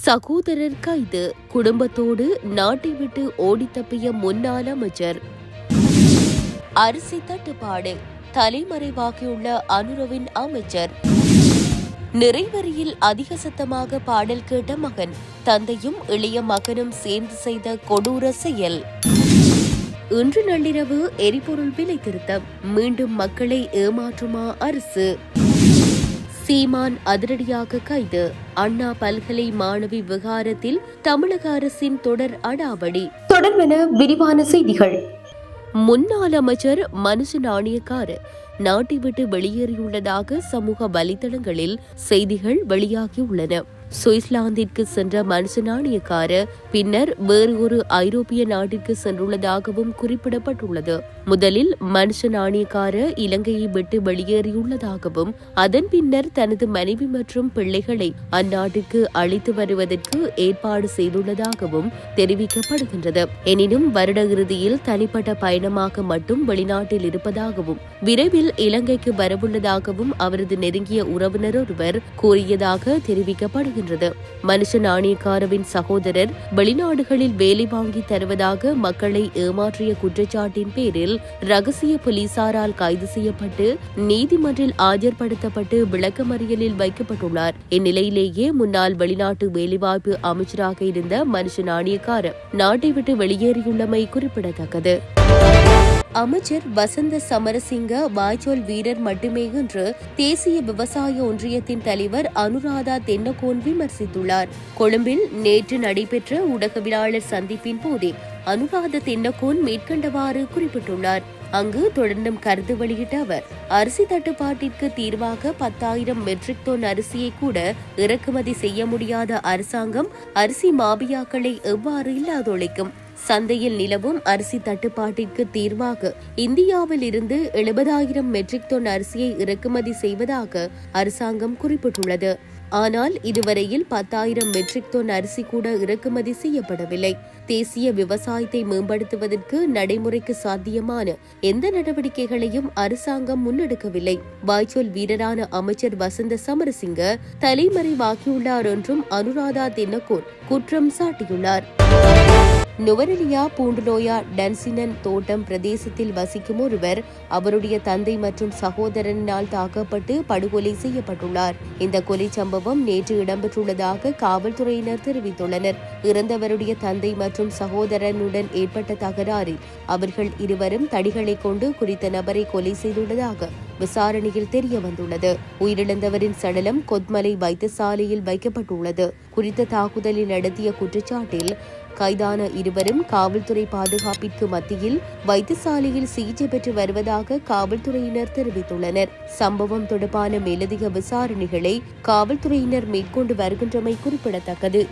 சகோதரர் கைது குடும்பத்தோடு நாட்டை விட்டு ஓடி தப்பிய முன்னாள் அமைச்சர். அரிசி தட்டுப்பாடு. தலைமறைவாகியுள்ள அனுரவின் அமைச்சர். நிறைவரியில் அதிக சத்தமாக பாடல் கேட்ட மகன். தந்தையும் இளைய மகனும் சேர்ந்து செய்த கொடூர செயல். இன்று நள்ளிரவு எரிபொருள் விலை திருத்தம். மீண்டும் மக்களை ஏமாற்றுமா அரசு? சீமான் அதிரடியாக கைது. அண்ணா பல்கலை மாணவி விகாரத்தில் தமிழக அரசின் தொடர் அடாவடி. தொடர்பென விரிவான செய்திகள். முன்னாள் அமைச்சர் மனுஷ நாணயக்கார் நாட்டை விட்டு வெளியேறியுள்ளதாக சமூக வலைதளங்களில் செய்திகள் வெளியாகியுள்ளன. சுவிட்சர்லாந்திற்கு சென்ற மனுஷ பின்னர் வேறு ஒரு ஐரோப்பிய நாட்டிற்கு சென்றுள்ளதாகவும் குறிப்பிடப்பட்டுள்ளது. முதலில் மனுஷ நாணயக்காரர் இலங்கையை விட்டு வெளியேறியுள்ளதாகவும் அதன் பின்னர் தனது மனைவி மற்றும் பிள்ளைகளை அந்நாட்டுக்கு அழைத்து வருவதற்கு ஏற்பாடு செய்துள்ளதாகவும் தெரிவிக்கப்படுகின்றது. எனினும் வருட இறுதியில் தனிப்பட்ட பயணமாக மட்டும் வெளிநாட்டில் இருப்பதாகவும் விரைவில் இலங்கைக்கு வரவுள்ளதாகவும் அவரது நெருங்கிய உறவினர் ஒருவர் கூறியதாக வருகின்றது மனுஷ நாணயக்காரவின் சகோதரர் வெளிநாடுகளில் வேலை வாங்கி தருவதாக மக்களை ஏமாற்றிய குற்றச்சாட்டின் பேரில் ரகசிய போலீசாரால் கைது செய்யப்பட்டு நீதிமன்றில் ஆஜர்படுத்தப்பட்டு விளக்கமறியலில் வைக்கப்பட்டுள்ளார். இந்நிலையிலேயே முன்னாள் வெளிநாட்டு வேலைவாய்ப்பு அமைச்சராக இருந்த மனுஷ நாணயக்கார நாட்டை விட்டு வெளியேறியுள்ளமை குறிப்பிடத்தக்கது. அமைச்சர் வசந்த சமரசிங்க வாய்ச்சோல் வீரர் மட்டுமே என்று தேசிய விவசாய ஒன்றியத்தின் தலைவர் அனுராதா தென்னகோன் விமர்சித்துள்ளார். கொழும்பில் நேற்று நடைபெற்ற ஊடகவியலாளர் சந்திப்பின் போதே அனுராத தென்னகோன் மேற்கண்டவாறு குறிப்பிட்டுள்ளார். அங்கு தொடர்ந்தும் கருத்து வெளியிட்ட அவர் அரிசி தட்டுப்பாட்டிற்கு தீர்வாக பத்தாயிரம் மெட்ரிக் டன் அரிசியை கூட இறக்குமதி செய்ய முடியாத அரசாங்கம் அரிசி மாபியாக்களை எவ்வாறு இல்லாதொழிக்கும்? சந்தையில் நிலவும் அரிசி தட்டுப்பாட்டிற்கு தீர்வாக இந்தியாவில் இருந்து எழுபதாயிரம் மெட்ரிக் டன் அரிசியை இறக்குமதி செய்வதாக அரசாங்கம் குறிப்பிட்டுள்ளது. ஆனால் இதுவரையில் பத்தாயிரம் மெட்ரிக் டன் அரிசி கூட இறக்குமதி செய்யப்படவில்லை. தேசிய விவசாயத்தை மேம்படுத்துவதற்கு நடைமுறைக்கு சாத்தியமான எந்த நடவடிக்கைகளையும் அரசாங்கம் முன்னெடுக்கவில்லை. வாய்ச்சொல் வீரரான அமைச்சர் வசந்த சமரசிங்க தலைமறைவாக்கியுள்ளார் என்றும் அனுராதா தின்னகோன் குற்றம் சாட்டியுள்ளார். நுவரெலியா பூண்டுலோயா டன்சினன் தோட்டம் பிரதேசத்தில் வசிக்கும் ஒருவர் அவருடைய தந்தை மற்றும் சகோதரனால் தாக்கப்பட்டு படுகொலை செய்யப்பட்டுள்ளார். இந்த கொலை சம்பவம் நேற்று இடம்பெற்றுள்ளதாக காவல்துறையினர் தெரிவித்துள்ளனர். இறந்தவருடைய தந்தை மற்றும் சகோதரனுடன் ஏற்பட்ட தகராறில் அவர்கள் இருவரும் தடிகளை கொண்டு குறித்த நபரை கொலை செய்துள்ளதாக விசாரணையில் தெரிய வந்துள்ளது உயிரிழந்தவரின் சடலம் கொத்மலை வைத்தியசாலையில் வைக்கப்பட்டுள்ளது. குறித்த தாக்குதலை நடத்திய குற்றச்சாட்டில் கைதான இருவரும் காவல்துறை பாதுகாப்பிற்கு மத்தியில் வைத்தியசாலையில் சிகிச்சை பெற்று வருவதாக காவல்துறையினர் தெரிவித்துள்ளனர். சம்பவம் தொடர்பான மேலதிக விசாரணைகளை காவல்துறையினர் மேற்கொண்டு வருகின்றமை குறிப்பிடத்தக்கது.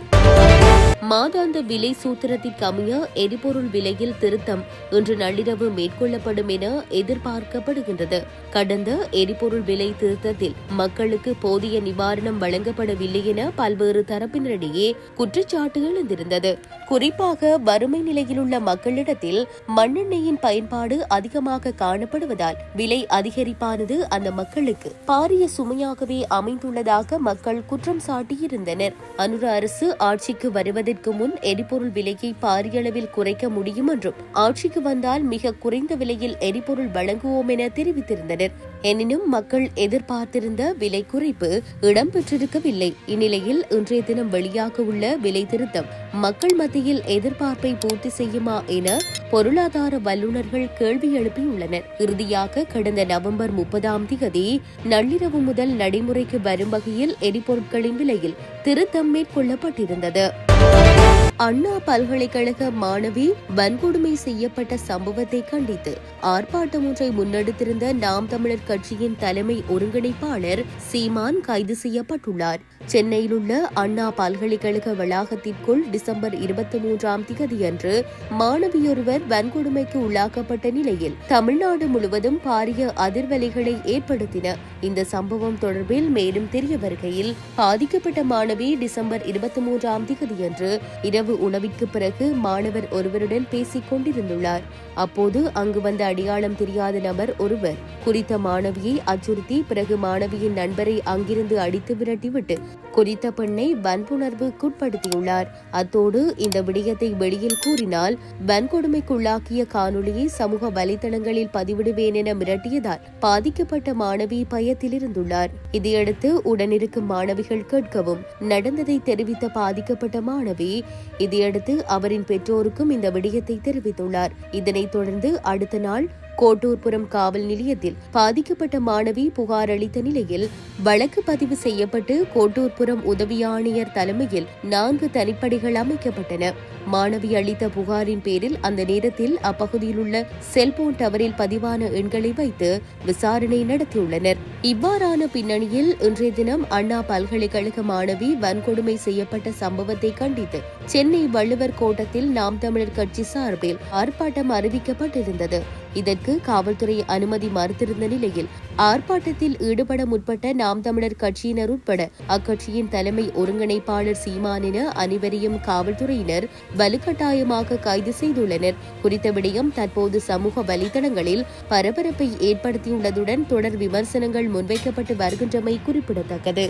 மாதாந்த விலை சூத்திரத்திற்கு அமைய எரிபொருள் விலையில் திருத்தம் இன்று நள்ளிரவு மேற்கொள்ளப்படும் என எதிர்பார்க்கப்படுகின்றது. கடந்த எரிபொருள் விலை திருத்தத்தில் மக்களுக்கு போதிய நிவாரணம் வழங்கப்படவில்லை என பல்வேறு தரப்பினரிடையே குற்றச்சாட்டு எழுந்திருந்தது. குறிப்பாக வறுமை நிலையில் உள்ள மக்களிடத்தில் மண்ணெண்ணெயின் பயன்பாடு அதிகமாக காணப்படுவதால் விலை அதிகரிப்பானது அந்த மக்களுக்கு பாரிய சுமையாகவே அமைந்துள்ளதாக மக்கள் குற்றம் சாட்டியிருந்தனர். அனுர அரசு ஆட்சிக்கு வருவதற்கு முன் எரிபொருள் விலையை பாரிய அளவில் குறைக்க முடியும் என்றும் ஆட்சிக்கு வந்தால் மிக குறைந்த விலையில் எரிபொருள் வழங்குவோம் என தெரிவித்திருந்தனர். எனினும் மக்கள் எதிர்பார்த்திருந்த விலை குறைப்பு இடம்பெற்றிருக்கவில்லை இந்நிலையில் இன்றைய தினம் வெளியாக உள்ள விலை திருத்தம் மக்கள் மத்தியில் எதிர்பார்ப்பை பூர்த்தி செய்யுமா என பொருளாதார வல்லுநர்கள் கேள்வி எழுப்பியுள்ளனர். இறுதியாக கடந்த நவம்பர் முப்பதாம் தேதி நள்ளிரவு முதல் நடைமுறைக்கு வரும் வகையில் எரிபொருட்களின் விலையில் திருத்தம் மேற்கொள்ளப்பட்டிருந்தது. Thank you. அண்ணா பல்கலைக்கழக மாணவி வன்கொடுமை செய்யப்பட்ட சம்பவத்தை கண்டித்து ஆர்ப்பாட்டம் ஒன்றை முன்னெடுத்திருந்த நாம் தமிழர் கட்சியின் தலைமை ஒருங்கிணைப்பாளர் சீமான் கைது செய்யப்பட்டுள்ளார். சென்னையில் உள்ள அண்ணா பல்கலைக்கழக வளாகத்திற்குள் டிசம்பர் இருபத்தி மூன்றாம் தேதியன்று மாணவியொருவர் வன்கொடுமைக்கு உள்ளாக்கப்பட்ட நிலையில் தமிழ்நாடு முழுவதும் பாரிய அதிர்வலைகளை ஏற்படுத்தின. இந்த சம்பவம் தொடர்பில் மேலும் தெரிய வருகையில் பாதிக்கப்பட்ட மாணவி டிசம்பர் இருபத்தி மூன்றாம் தேதியன்று இரவு இரவு உணவிற்கு பிறகு மாணவர் ஒருவருடன் பேசிக் கொண்டிருந்துள்ளார். அப்போது அங்கு வந்த அடையாளம் தெரியாத நபர் ஒருவர் குறித்த மாணவியை அச்சுறுத்தி பிறகு மாணவியின் நண்பரை அங்கிருந்து அடித்து விரட்டிவிட்டு குறித்த பெண்ணை வன்புணர்வுக்குட்படுத்தியுள்ளார். அத்தோடு இந்த விடயத்தை வெளியில் கூறினால் வன்கொடுமைக்குள்ளாக்கிய காணொளியை சமூக வலைதளங்களில் பதிவிடுவேன் என மிரட்டியதால் பாதிக்கப்பட்ட மாணவி பயத்தில் இருந்துள்ளார் இதையடுத்து உடனிருக்கும் மாணவிகள் கேட்கவும் நடந்ததை தெரிவித்த பாதிக்கப்பட்ட மாணவி இதையடுத்து அவரின் பெற்றோருக்கும் இந்த விடயத்தை தெரிவித்துள்ளார். இதனைத் தொடர்ந்து அடுத்த நாள் கோட்டூர்புரம் காவல் நிலையத்தில் பாதிக்கப்பட்ட மாணவி புகார் அளித்த நிலையில் வழக்கு பதிவு செய்யப்பட்டு கோட்டூர்புரம் உதவி ஆணையர் தலைமையில் நான்கு தனிப்படைகள் அமைக்கப்பட்டன. மாணவி அளித்த புகாரின் பேரில் அந்த நேரத்தில் அப்பகுதியில் உள்ள செல்போன் டவரில் பதிவான எண்களை வைத்து விசாரணை நடத்தியுள்ளனர். இவ்வாறான பின்னணியில் இன்றைய தினம் அண்ணா பல்கலைக்கழக மாணவி வன்கொடுமை செய்யப்பட்ட சம்பவத்தை கண்டித்து சென்னை வள்ளுவர் கோட்டத்தில் நாம் தமிழர் கட்சி சார்பில் ஆர்ப்பாட்டம் அறிவிக்கப்பட்டிருந்தது. இதற்கு காவல்துறை அனுமதி மறுத்திருந்த நிலையில் ஆர்ப்பாட்டத்தில் ஈடுபட முற்பட்ட நாம் தமிழர் கட்சியினர் உட்பட அக்கட்சியின் தலைமை ஒருங்கிணைப்பாளர் சீமானின அனைவரையும் காவல்துறையினர் வலுக்கட்டாயமாக கைது செய்துள்ளனர். குறித்த விடயம் தற்போது சமூக வலைதளங்களில் பரபரப்பை ஏற்படுத்தியுள்ளதுடன் தொடர் விமர்சனங்கள் முன்வைக்கப்பட்டு வருகின்றமை குறிப்பிடத்தக்கது.